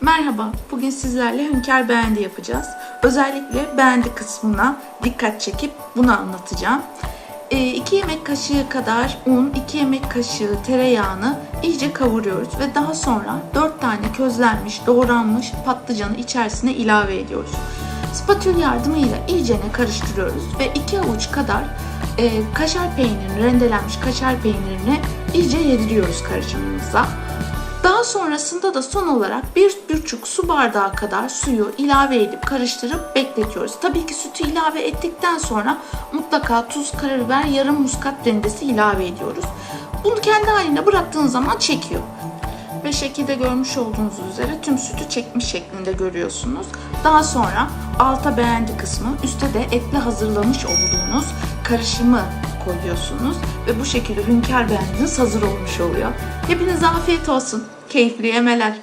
Merhaba, bugün sizlerle hünkâr beğendi yapacağız. Özellikle beğendi kısmına dikkat çekip bunu anlatacağım. 2 yemek kaşığı kadar un, 2 yemek kaşığı tereyağını iyice kavuruyoruz ve daha sonra 4 tane közlenmiş, doğranmış patlıcanı içerisine ilave ediyoruz. Spatül yardımıyla iyicene karıştırıyoruz ve 2 avuç kadar e, kaşar peynirini, rendelenmiş kaşar peynirini iyice yediriyoruz karışımımıza. Daha sonrasında da son olarak bir buçuk su bardağı kadar suyu ilave edip karıştırıp bekletiyoruz. Tabii ki sütü ilave ettikten sonra mutlaka tuz, karabiber, yarım muskat rendesi ilave ediyoruz. Bunu kendi haline bıraktığın zaman çekiyor. Ve şekilde görmüş olduğunuz üzere tüm sütü çekmiş şeklinde görüyorsunuz. Daha sonra alta beğendi kısmı, üstte de etle hazırlamış olduğunuz karışımı koyuyorsunuz ve bu şekilde hünkâr beğendiniz hazır olmuş oluyor. Hepinize afiyet olsun. Keyifli yemeler.